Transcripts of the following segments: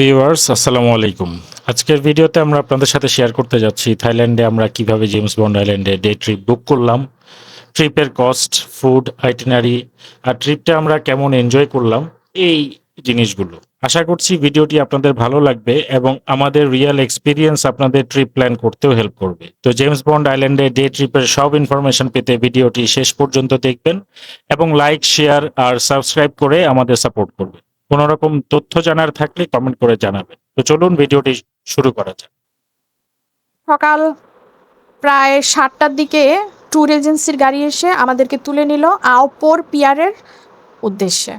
Viewers আসসালামু আলাইকুম। আজকের ভিডিওতে আমরা আপনাদের সাথে শেয়ার করতে যাচ্ছি থাইল্যান্ডে আমরা কীভাবে জেমস বন্ড আইল্যান্ডে ডে ট্রিপ বুক করলাম ট্রিপের কস্ট ফুড আইটিনারি আর ট্রিপটা আমরা কেমন এনজয় করলাম, এই জিনিসগুলো। আশা করছি ভিডিওটি আপনাদের ভালো লাগবে এবং আমাদের রিয়েল এক্সপিরিয়েন্স আপনাদের ট্রিপ প্ল্যান করতেও হেল্প করবে। তো জেমস বন্ড আইল্যান্ডে ডে ট্রিপের সব ইনফরমেশন পেতে ভিডিওটি শেষ পর্যন্ত দেখবেন এবং লাইক শেয়ার আর সাবস্ক্রাইব করে আমাদের সাপোর্ট করবেন। কোনো রকম তথ্য জানার থাকলে কমেন্ট করে জানাবেন। তো চলুন ভিডিওটি শুরু করা যাক। সকাল প্রায় সাতটার দিকে ট্যুর এজেন্সির গাড়ি এসে আমাদেরকে তুলে নিল আওপোর পিয়ারের উদ্দেশ্যে।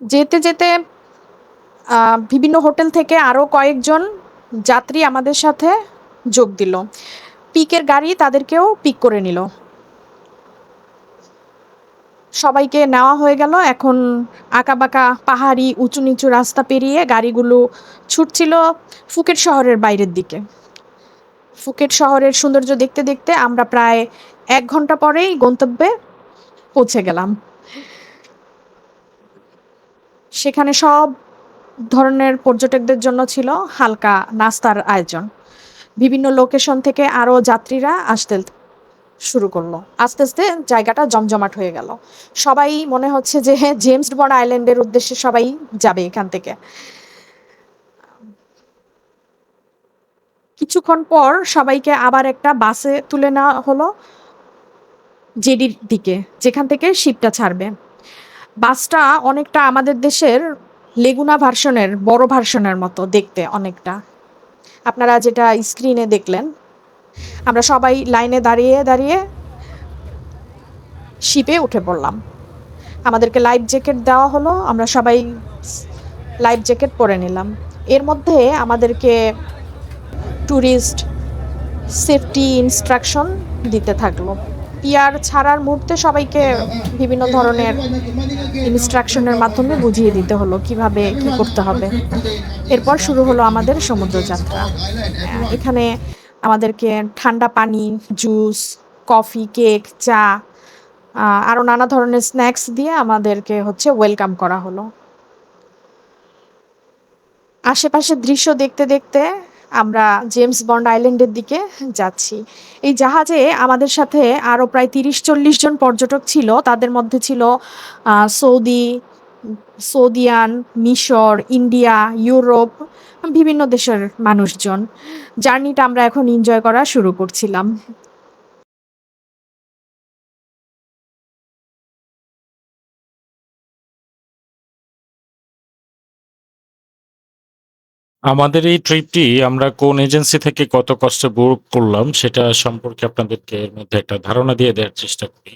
যেতে যেতে বিভিন্ন হোটেল থেকে আরও কয়েকজন যাত্রী আমাদের সাথে যোগ দিল। পিকের গাড়ি তাদেরকেও পিক করে নিল। সবাইকে নেওয়া হয়ে গেল। এখন আঁকাবাঁকা পাহাড়ি উঁচু নিচু রাস্তা পেরিয়ে গাড়িগুলো ছুটছিল ফুকেট শহরের বাইরের দিকে। ফুকেট শহরের সৌন্দর্য দেখতে দেখতে আমরা প্রায় এক ঘণ্টা পরেই গন্তব্যে পৌঁছে গেলাম। সেখানে সব ধরনের পর্যটকদের জন্য ছিল হালকা নাস্তার আয়োজন। বিভিন্ন লোকেশন থেকে আরও যাত্রীরা আসতে শুরু করল। আস্তে আস্তে জায়গাটা জমজমাট হয়ে গেল। সবাই মনে হচ্ছে যে হ্যাঁ জেমস বন্ড আইল্যান্ডের উদ্দেশ্যে সবাই যাবে এখান থেকে। কিছুক্ষণ পর সবাইকে আবার একটা বাসে তুলে নেওয়া হলো জেডির দিকে, যেখান থেকে শিপটা ছাড়বে। বাসটা অনেকটা আমাদের দেশের লেগুনা ভার্সনের বড় ভার্সনের মতো দেখতে অনেকটা। আপনারা যেটা স্ক্রিনে দেখলেন আমরা সবাই লাইনে দাঁড়িয়ে দাঁড়িয়ে শিপে উঠে পড়লাম। আমাদেরকে লাইফ জ্যাকেট দেওয়া হলো, আমরা সবাই লাইফ জ্যাকেট পরে নিলাম। এর মধ্যে আমাদেরকে ট্যুরিস্ট সেফটি ইনস্ট্রাকশন দিতে থাকল। পিয়ার ছাড়ার মুহূর্তে সবাইকে বিভিন্ন ধরনের ইনস্ট্রাকশনের মাধ্যমে বুঝিয়ে দিতে হলো কীভাবে কি করতে হবে। এরপর শুরু হলো আমাদের সমুদ্রযাত্রা। এখানে আমাদেরকে ঠান্ডা পানি জুস কফি কেক চা আরও নানা ধরনের স্ন্যাক্স দিয়ে আমাদেরকে হচ্ছে ওয়েলকাম করা হলো। আশেপাশের দৃশ্য দেখতে দেখতে আমরা জেমস বন্ড আইল্যান্ডের দিকে যাচ্ছি। এই জাহাজে আমাদের সাথে আরও প্রায় তিরিশ চল্লিশ জন পর্যটক ছিল। তাদের মধ্যে ছিল সৌদি, সৌদিয়ান, মিশর, ইন্ডিয়া, ইউরোপ বিভিন্ন দেশের মানুষজন। জার্নিটা আমরা এখন এনজয় করা শুরু করছিলাম। আমাদের এই ট্রিপটি আমরা কোন এজেন্সি থেকে কত কষ্টে বুক করলাম সেটা সম্পর্কে আপনাদেরকে এর মধ্যে একটা ধারণা দিয়ে দেওয়ার চেষ্টা করি।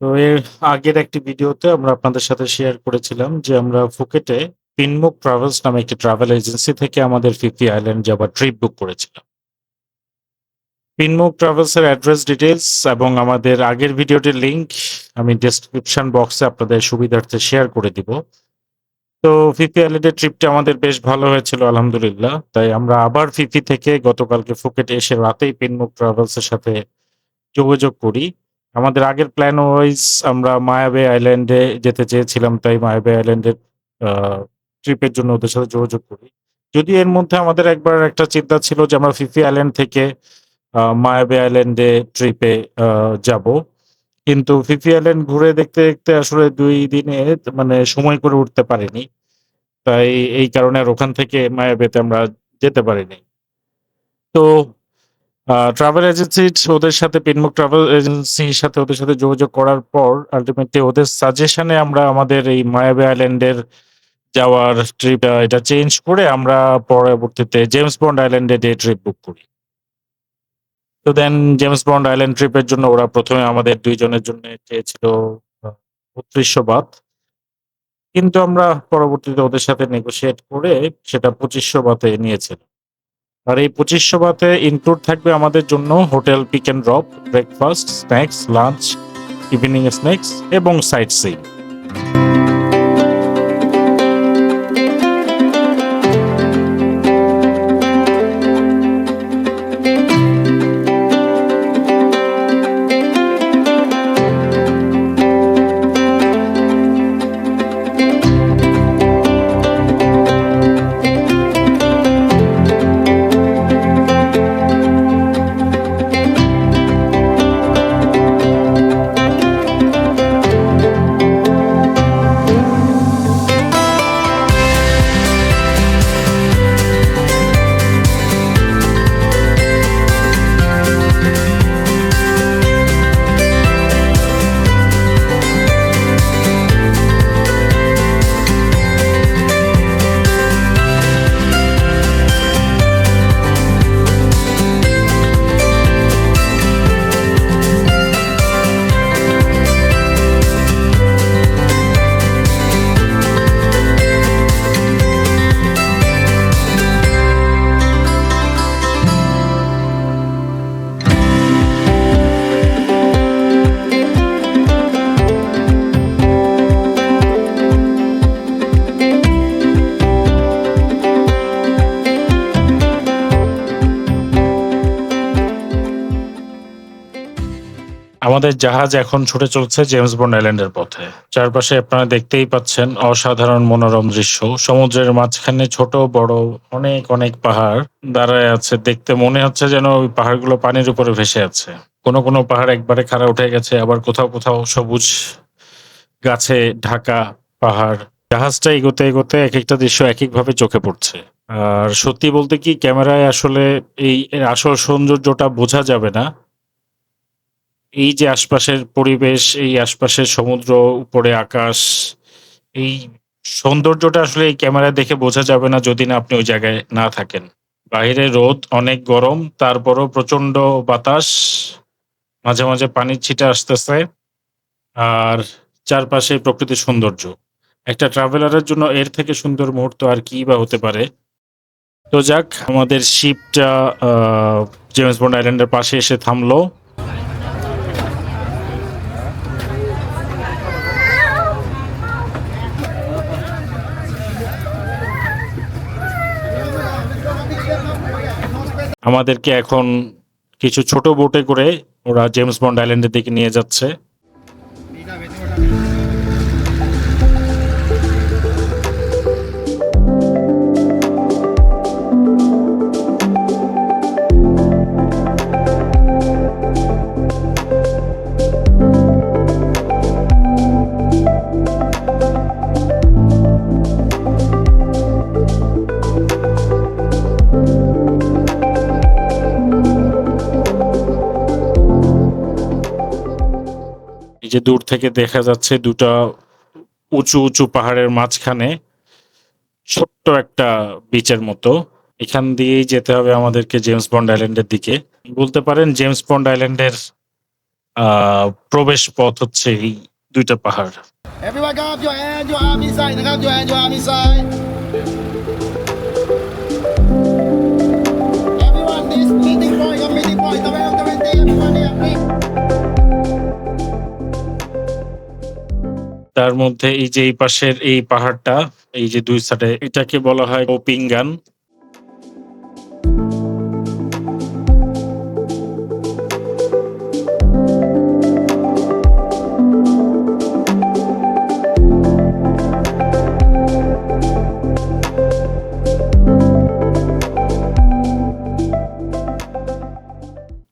তো এর আগের একটি ভিডিওতে আমরা আপনাদের সাথে শেয়ার করেছিলাম যে আমরা ফুকেটে পিনমুক ট্রাভেলস নামে একটি ট্রাভেল এজেন্সি থেকে আমাদের ফিফি আইল্যান্ড যাবার ট্রিপ বুক করেছিলাম পিনমুক ট্রাভেলস এর অ্যাড্রেস ডিটেলস এবং আমাদের আগের ভিডিওটির লিঙ্ক আমি ডেসক্রিপশন বক্সে আপনাদের সুবিধার্থে শেয়ার করে দিব। তো ফিফি আইল্যান্ডের ট্রিপটা আমাদের বেশ ভালো হয়েছিল, আলহামদুলিল্লাহ। তাই আমরা আবার ফিফি থেকে গতকালকে ফুকেটে এসে রাতেই পিনমুখ ট্রাভেলস এর সাথে যোগাযোগ করি। আমাদের আগের প্ল্যান ওয়াইজ আমরা মায়াবে আইল্যান্ডে যেতে চেয়েছিলাম, তাই মায়াবে আইল্যান্ডের ট্রিপের জন্য ওদের সাথে যোগাযোগ করি। যদি এর মধ্যে আমাদের একবার একটা চিন্তা ছিল যে আমরা ফিফি আইল্যান্ড থেকে মায়াবে আইল্যান্ডে ট্রিপে যাব। কিন্তু ফিফি আইল্যান্ড ঘুরে দেখতে দেখতে আসলে দুই দিনে মানে সময় করে উঠতে পারিনি। তাই এই কারণে আর ওখান থেকে মায়াবেতে আমরা যেতে পারিনি। তো ট্রাভেল এজেন্সি ওদের সাথে পিনমুখ ট্রাভেল এজেন্সির সাথে ওদের সাথে যোগাযোগ করার পর আলটিমেটলি ওদের সাজেশনে আমরা আমাদের এই মায়াবে আইল্যান্ডের যাওয়ার ট্রিপ এটা চেঞ্জ করে আমরা পরবর্তীতে জেমস বন্ড আইল্যান্ডে ডে ট্রিপ বুক করি। তো দেন জেমস বন্ড আইল্যান্ড ট্রিপের জন্য ওরা প্রথমে আমাদের দুইজনের জন্য চেয়েছিল বত্রিশশো বাত কিন্তু আমরা পরবর্তীতে ওদের সাথে নেগোশিয়েট করে সেটা পঁচিশশো বাতে নিয়েছিল আর এই পঁচিশশো বাতে ইনক্লুড থাকবে আমাদের জন্য hotel pick and drop breakfast snacks lunch evening snacks এবং সাইট সিইং আমাদের জাহাজ এখন ছুটে চলছে জেমস বন্ড আইল্যান্ডের পথে। চারপাশে আপনারা দেখতেই পাচ্ছেন অসাধারণ মনোরম দৃশ্য। সমুদ্রের মাঝখানে ছোট, বড়, অনেক অনেক পাহাড় দাঁড়ায় আছে। দেখতে মনে হচ্ছে যেন ওই পাহাড়গুলো পানির উপরে ভেসে আছে। কোনো কোনো পাহাড় একবারে খাড়া উঠে গেছে, আবার কোথাও কোথাও সবুজ গাছে ঢাকা পাহাড়। জাহাজটা এগোতে এগোতে এক একটা দৃশ্য এক একভাবে চোখে পড়ছে। আর সত্যি বলতে কি, ক্যামেরায় আসলে এই আসল সৌন্দর্যটা বোঝা যাবে না। এই যে আশপাশের পরিবেশ, এই আশপাশের সমুদ্র, উপরে আকাশ, এই সৌন্দর্যটা আসলে এই ক্যামেরায় দেখে বোঝা যাবে না যদি না আপনি ওই জায়গায় না থাকেন। বাইরে রোদ, অনেক গরম, তারপরও প্রচণ্ড বাতাস, মাঝে মাঝে পানির ছিটা আসতেছে, আর চারপাশে প্রকৃতির সৌন্দর্য। একটা ট্রাভেলারের জন্য এর থেকে সুন্দর মুহূর্ত আর কি বা হতে পারে? তো যাক, আমাদের শিপটা জেমস বন্ড আইল্যান্ডের পাশে এসে থামলো। আমাদেরকে এখন কিছু ছোট বোটে করে ওরা জেমস বন্ড আইল্যান্ডের দিকে নিয়ে যাচ্ছে। দূর থেকে দেখা যাচ্ছে দুটা উঁচু উঁচু পাহাড়ের মাঝখানে ছোট্ট একটা বিচের মতো। এখান দিয়েই যেতে হবে আমাদেরকে জেমস বন্ড আইল্যান্ডের দিকে। বলতে পারেন জেমস বন্ড আইল্যান্ডের প্রবেশ পথ হচ্ছে এই দুইটা পাহাড়। তার মধ্যে এই যে এই পাশের এই পাহাড়টা, এই যে দুই সাইডে এটাকে বলা হয় ওপিঙ্গান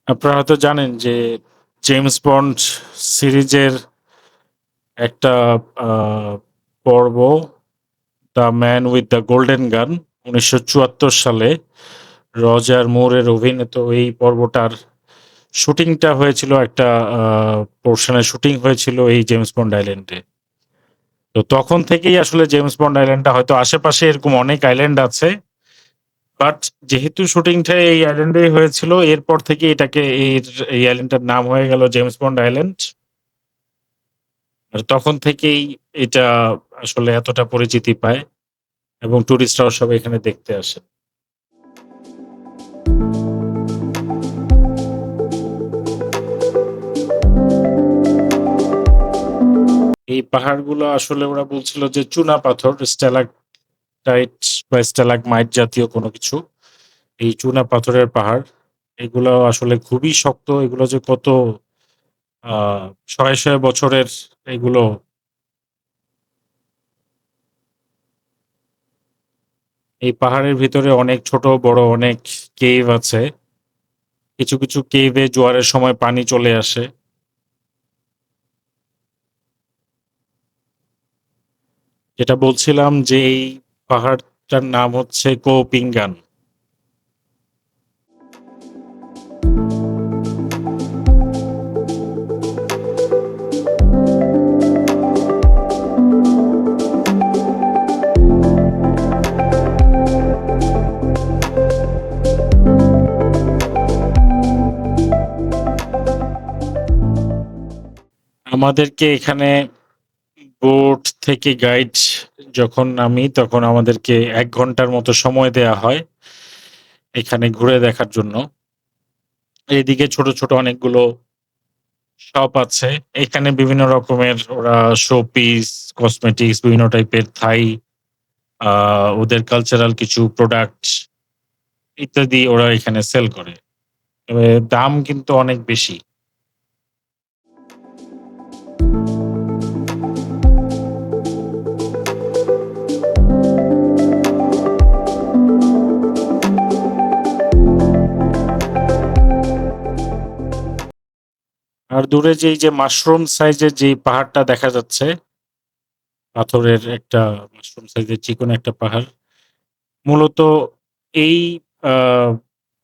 আপনারা হয়তো জানেন যে জেমস বন্ড সিরিজের একটা পর্ব, the man with the golden gun উনিশশো চুয়াত্তর সালে। রজার মোরের অভিনীত এই পর্বটার শুটিংটা হয়েছিল একটা পোর্শনের শুটিং হয়েছিল এই জেমস বন্ড আইল্যান্ডে। তো তখন থেকেই আসলে জেমস বন্ড আইল্যান্ডটা হয়তো আশেপাশে এরকম অনেক আইল্যান্ড আছে, বাট যেহেতু শুটিংটা এই আইল্যান্ডেই হয়েছিল, এরপর থেকে এটাকে এই আইল্যান্ডটার নাম হয়ে গেল জেমস বন্ড আইল্যান্ড। আর তখন থেকেই এটা আসলে এতটা পরিচিতি পায় এবং টুরিস্টরাও সব এখানে দেখতে আসে। এই পাহাড়গুলো আসলে ওরা বলছিল যে চুনা পাথর স্টেলাক স্ট্যালাকটাইট বা স্টেলাক স্ট্যালাকমাইট জাতীয় কোনো কিছু। এই চুনা পাথরের পাহাড়, এগুলো আসলে খুবই শক্ত, এগুলো যে কত শয়ে শয়ে বছরের এগুলো এই পাহাড়ের ভিতরে অনেক ছোট, বড় অনেক কেভ আছে। কিছু কিছু কেভে জোয়ারের সময় পানি চলে আসে। যেটা বলছিলাম যে এই পাহাড়টার নাম হচ্ছে কোপিঙ্গান। আমাদেরকে এখানে বোট থেকে গাইড যখন নামি, তখন আমাদেরকে এক ঘণ্টার মতো সময় দেয়া হয় এখানে ঘুরে দেখার জন্য। এইদিকে ছোট ছোট অনেকগুলো শপ আছে। এখানে বিভিন্ন রকমের ওরা শো পিস কসমেটিক্স বিভিন্ন টাইপের থাই ওদের কালচারাল কিছু প্রোডাক্ট ইত্যাদি ওরা এখানে সেল করে। দাম কিন্তু অনেক বেশি। দূরে যেই যে মাশরুম সাইজের যেই পাহাড়টা দেখা যাচ্ছে, পাথরের একটা মাশরুম সাইজের চিকন একটা পাহাড়, মূলত এই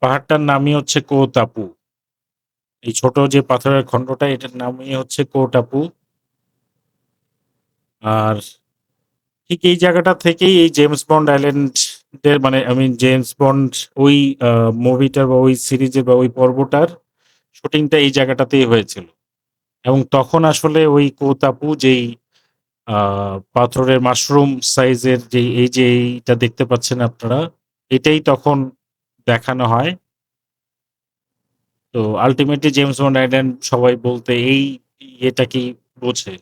পাহাড়টার নামই হচ্ছে কোতাপু এই ছোট যে পাথরের খণ্ডটা, এটার নামই হচ্ছে কোটাপু আর ঠিক এই জায়গাটা থেকেই এই জেমস বন্ড আইল্যান্ডের মানে আমি জেমস বন্ড ওই মুভিটার বা ওই সিরিজের বা ওই পর্বটার শুটিংটা এই জায়গাটাতেই হয়েছিল। এবং তখন আসলে ওই কোতাপু যেই পাথরের মাশরুম সাইজের যে এই যে এইটা দেখতে পাচ্ছেন আপনারা, এটাই তখন দেখানো হয়। তো আলটিমেটলি জেমস বন্ড সবাই বলতে এই এটা কি বোঝে?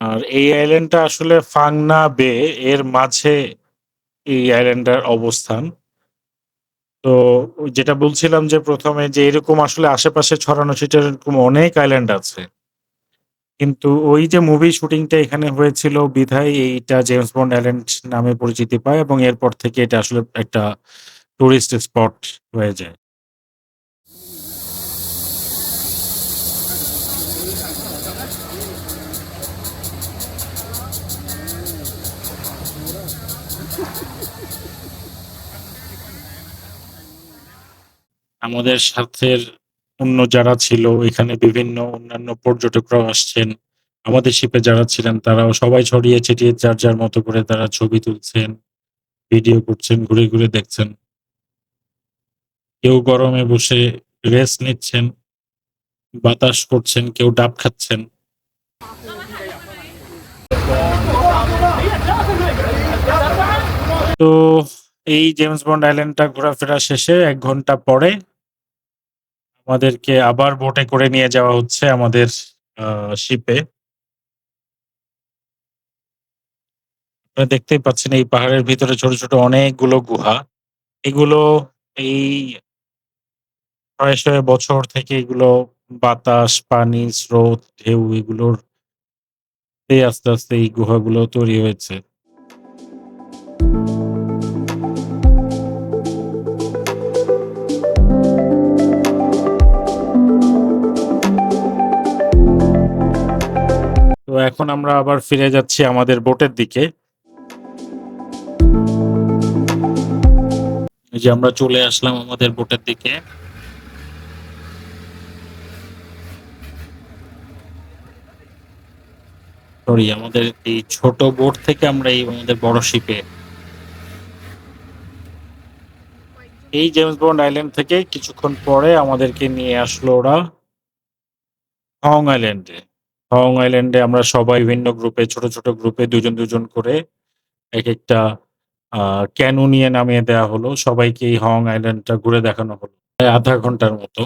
আর এই আইল্যান্ডটা আসলে ফাংনা বে, এর মাঝে এই আইল্যান্ডের অবস্থান। তো যেটা বলছিলাম যে প্রথমে যে এরকম আসলে আশেপাশে ছড়ানো ছিটানো এরকম অনেক আইল্যান্ড আছে। কিন্তু ওই যে মুভি শুটিংটা এখানে হয়েছিল বিধায় এইটা জেমস বন্ড আইল্যান্ড নামে পরিচিতি পায় এবং এরপর থেকে এটা আসলে একটা টুরিস্ট স্পট হয়ে যায়। আমাদের সাথের অন্য যারা ছিল, এখানে বিভিন্ন অন্যান্য পর্যটকরাও আসছেন। আমাদের শিপে যারা ছিলেন, তারাও সবাই ছড়িয়ে ছিটিয়ে যার যার মতো করে তারা ছবি তুলছেন ভিডিও করছেন, ঘুরে ঘুরে দেখছেন। কেউ গরমে বসে রেস্ট নিচ্ছেন, বাতাস করছেন, কেউ ডাব খাচ্ছেন। তো এই জেমস বন্ড আইল্যান্ডটা ঘোরাফেরা শেষে এক ঘণ্টা পরে আমাদেরকে আবার বোটে করে নিয়ে যাওয়া হচ্ছে আমাদের শিপে দেখতেই পাচ্ছেন এই পাহাড়ের ভিতরে ছোট ছোট অনেকগুলো গুহা। এগুলো এই ছয় শয়ে বছর থেকে এগুলো বাতাস, পানি, স্রোত, ঢেউ এগুলোর আস্তে আস্তে এই গুহাগুলো তৈরি হয়েছে। তো এখন আমরা আবার ফিরে যাচ্ছি আমাদের বোটের দিকে। যে আমরা চলে আসলাম আমাদের বোটের দিকে। সরি আমাদের এই ছোট বোট থেকে আমরা এই আমাদের বড় শিপে এই জেমস বন্ড আইল্যান্ড থেকে কিছুক্ষণ পরে আমাদেরকে নিয়ে আসলো ওরা হং আইল্যান্ডে হং আইল্যান্ডে আমরা সবাই ভিন্ন গ্রুপে ছোট ছোট গ্রুপে দুজন দুজন করে এক একটা ক্যানু নিয়ে নামিয়ে দেওয়া হলো। সবাইকে এই হং আইল্যান্ডটা ঘুরে দেখানো হলো। আধা ঘণ্টার মতো।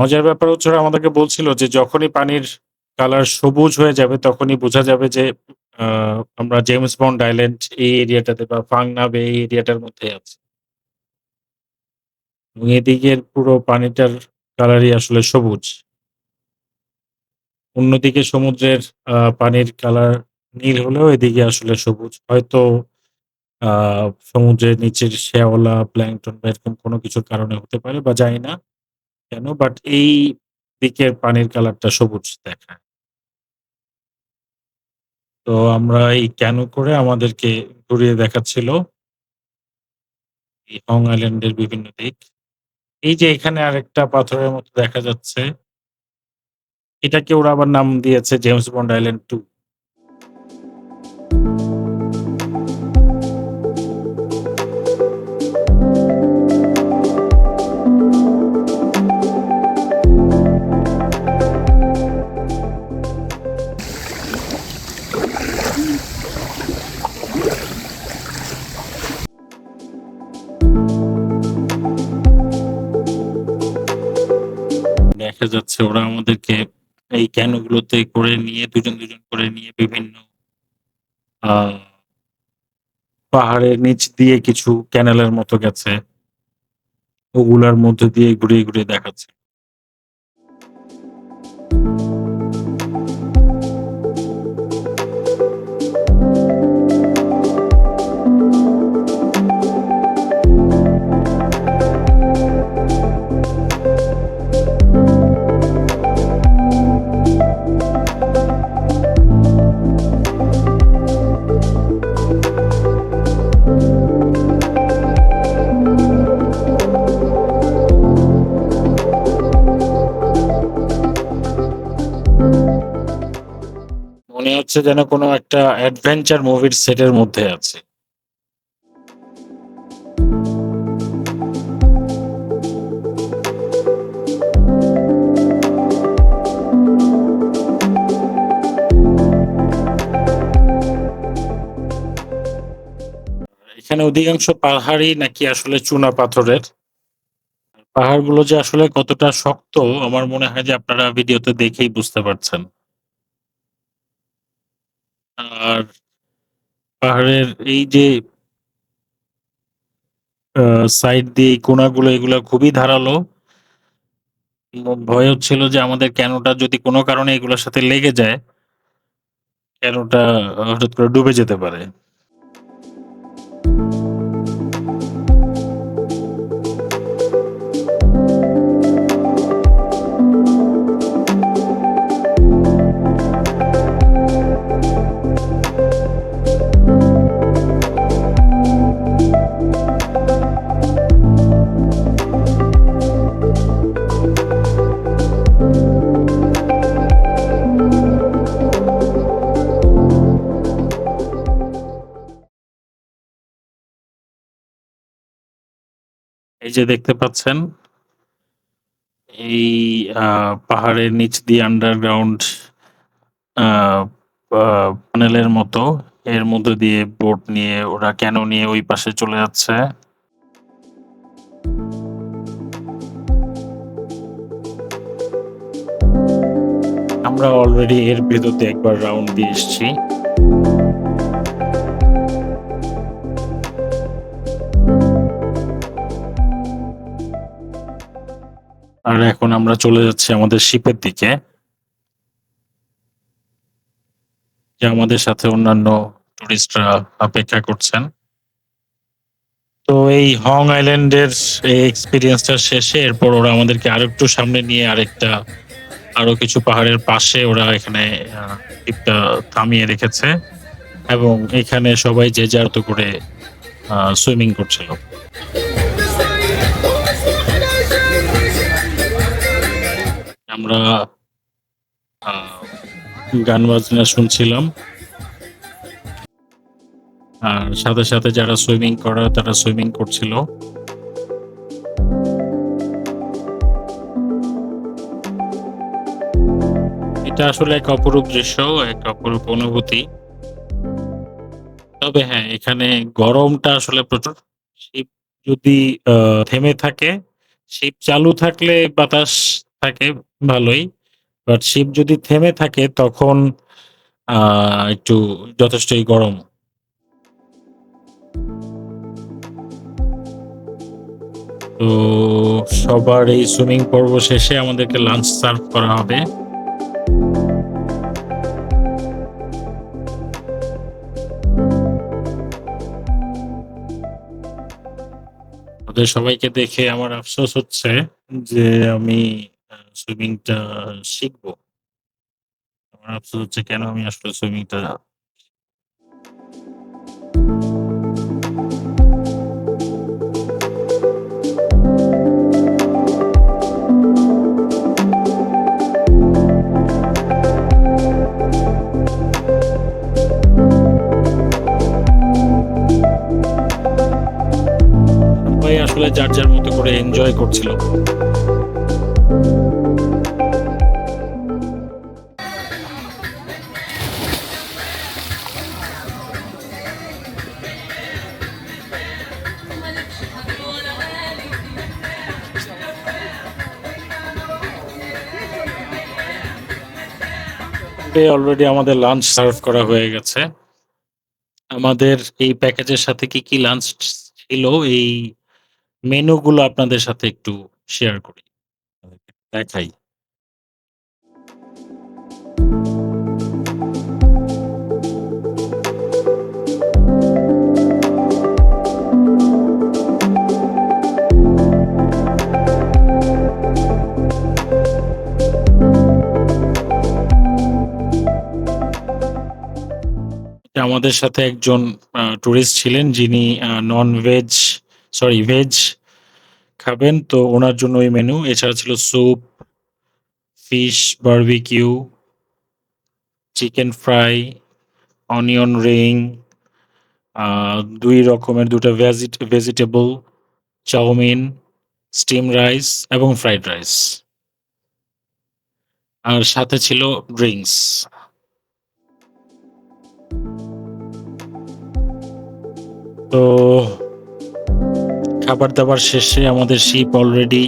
মজার ব্যাপার হচ্ছে আমাদেরকে বলছিল যে যখনই পানির কালার সবুজ হয়ে যাবে তখনই বোঝা যাবে যে আমরা জেমস বন্ড আইল্যান্ড এই এরিয়াটাতে বা ফাংনা বে এই এরিয়াটার মধ্যে আছি। এদিকের পুরো পানিটার কালারই আসলে সবুজ। অন্যদিকে সমুদ্রের পানির কালার নীল হলেও এদিকে আসলে সবুজ। হয়তো সমুদ্রের নিচের শ্যাওলা, প্ল্যাংটন বা এরকম কোনো কিছুর কারণে হতে পারে বা জানি না। কেন বাট এই দিকের পানির কালারটা সবুজ দেখায়। তো আমরা এই কেন করে আমাদেরকে ঘুরিয়ে দেখাচ্ছিল। এই হং আইল্যান্ডের বিভিন্ন দিক। এই যে এখানে আরেকটা পাথরের মতো দেখা যাচ্ছে। এটাকে ওরা আবার নাম দিয়েছে জেমস বন্ড আইল্যান্ড টু হচ্ছে ওরা আমাদেরকে এই ক্যানোগুলোতে করে নিয়ে, দুজন দুজন করে নিয়ে বিভিন্ন পাহাড়ের নিচ দিয়ে কিছু ক্যানেলের মতো গেছে। ওগুলার মধ্যে দিয়ে ঘুরিয়ে ঘুরিয়ে দেখাচ্ছে। হচ্ছে যেন কোনো একটা অ্যাডভেঞ্চার মুভির সেটের মধ্যে আছে। এখানে অধিকাংশ পাহাড়ই নাকি আসলে চুনা পাথরের। পাহাড়গুলো যে আসলে কতটা শক্ত, আমার মনে হয় যে আপনারা ভিডিওতে দেখেই বুঝতে পারছেন। আর পাহাড়ের এই যে সাইড দিয়ে কোনাগুলো, এগুলো খুবই ধারালো। ভয় হচ্ছিল যে আমাদের ক্যানোটা যদি কোনো কারণে এগুলোর সাথে লেগে যায় ক্যানোটা হঠাৎ করে ডুবে যেতে পারে। এই যে দেখতে পাচ্ছেন, এই পাহাড়ের নিচ দিয়ে আন্ডারগ্রাউন্ড প্যানেলের মতো, এর মধ্যে দিয়ে বোট নিয়ে ওরা কেন নিয়ে ওই পাশে চলে যাচ্ছে? আমরা অলরেডি এর ভেতর দিয়ে একবার রাউন্ড দিয়ে এসেছি। আর এখন আমরা চলে যাচ্ছি আমাদের শিপের দিকে, যে আমাদের সাথে অন্যান্য টুরিস্টরা অপেক্ষা করছেন। তো এই হং আইল্যান্ডের এই এক্সপিরিয়েন্সটা শেষে, এরপর ওরা আমাদেরকে আর একটু সামনে নিয়ে আরেকটা, আরও কিছু পাহাড়ের পাশে ওরা এখানে শিপটা থামিয়ে রেখেছে। এবং এখানে সবাই যে যার তো করে সুইমিং করছিল। আমরা গান বাজনা শুনছিলাম। আর সাথে সাথে যারা সুইমিং করার তারা সুইমিং করছিল। এটা আসলে এক অপরূপ দৃশ্য, এক অপরূপ অনুভূতি। তবে হ্যাঁ এখানে গরমটা আসলে প্রচুর। শীত যদি থেমে থাকে শিপ চালু থাকলে বাতাস থাকে ভালোই। বাট শিপ যদি থেমে থাকে, তখন একটু যথেষ্টই গরম। তো, সবার এই সুইমিং পর্ব শেষে আমাদেরকে লাঞ্চ সার্ভ করা হবে। ওদের সবাইকে দেখে আমার আফসোস হচ্ছে যে আমি সুইমিংটা শিখব। আমার আফসোস হচ্ছে কেন আমি আসলে সুইমিংটা আসলে যার যার মতো করে এনজয় করছিল। শিপে অলরেডি আমাদের লাঞ্চ সার্ভ করা হয়ে গেছে। আমাদের এই প্যাকেজের সাথে কি কি লাঞ্চ ছিল, এই মেনুগুলো আপনাদের সাথে একটু শেয়ার করি। দেখাই। আমাদের সাথে একজন টুরিস্ট ছিলেন যিনি নন ভেজ সরি ভেজ খাবেন। তো ওনার জন্য ওই মেনু এছাড়া ছিল soup fish barbecue chicken fry onion ring দুই রকমের দুটো ভেজিটেবল চাউমিন স্টিম রাইস এবং ফ্রাইড রাইস আর সাথে ছিল ড্রিঙ্কস তো খাবার দাবার শেষে আমাদের শিপ অলরেডি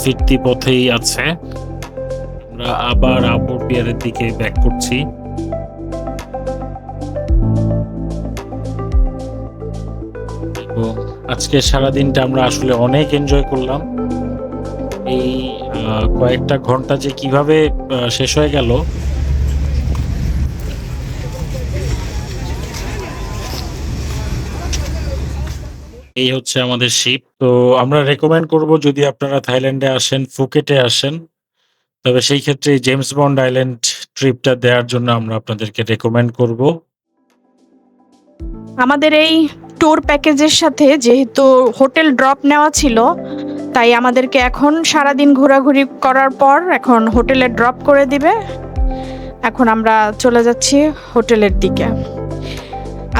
ফিরতি পথেই আছে। আমরা আবার আপর পিয়ারের দিকে ব্যাক করছি। তো আজকে সারা দিনটা আমরা আসলে অনেক এনজয় করলাম। এই কয়েকটা ঘণ্টা যে কীভাবে শেষ হয়ে গেল এই হচ্ছে আমাদের শিপ তো আমরা রেকমেন্ড করব যদি আপনারা থাইল্যান্ডে আসেন, ফুকেটে আসেন, তবে সেই ক্ষেত্রে জেমস বন্ড আইল্যান্ড ট্রিপটা দেওয়ার জন্য আমরা আপনাদেরকে রেকমেন্ড করব। আমাদের এই ট্যুর প্যাকেজের সাথে যেহেতু হোটেল ড্রপ নেওয়া ছিল, তাই আমাদেরকে এখন সারাদিন ঘোরাঘুরি করার পর এখন হোটেলে ড্রপ করে দিবে। এখন আমরা চলে যাচ্ছি হোটেলের দিকে।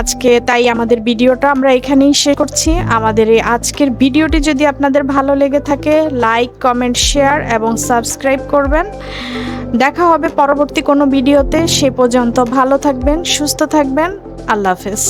আজকে তাই আমাদের ভিডিওটা আমরা এখানেই শেয়ার করছি। আমাদের এই আজকের ভিডিওটি যদি আপনাদের ভালো লেগে থাকে লাইক কমেন্ট শেয়ার এবং সাবস্ক্রাইব করবেন। দেখা হবে পরবর্তী কোনো ভিডিওতে। সে পর্যন্ত ভালো থাকবেন, সুস্থ থাকবেন। আল্লাহ হাফেজ।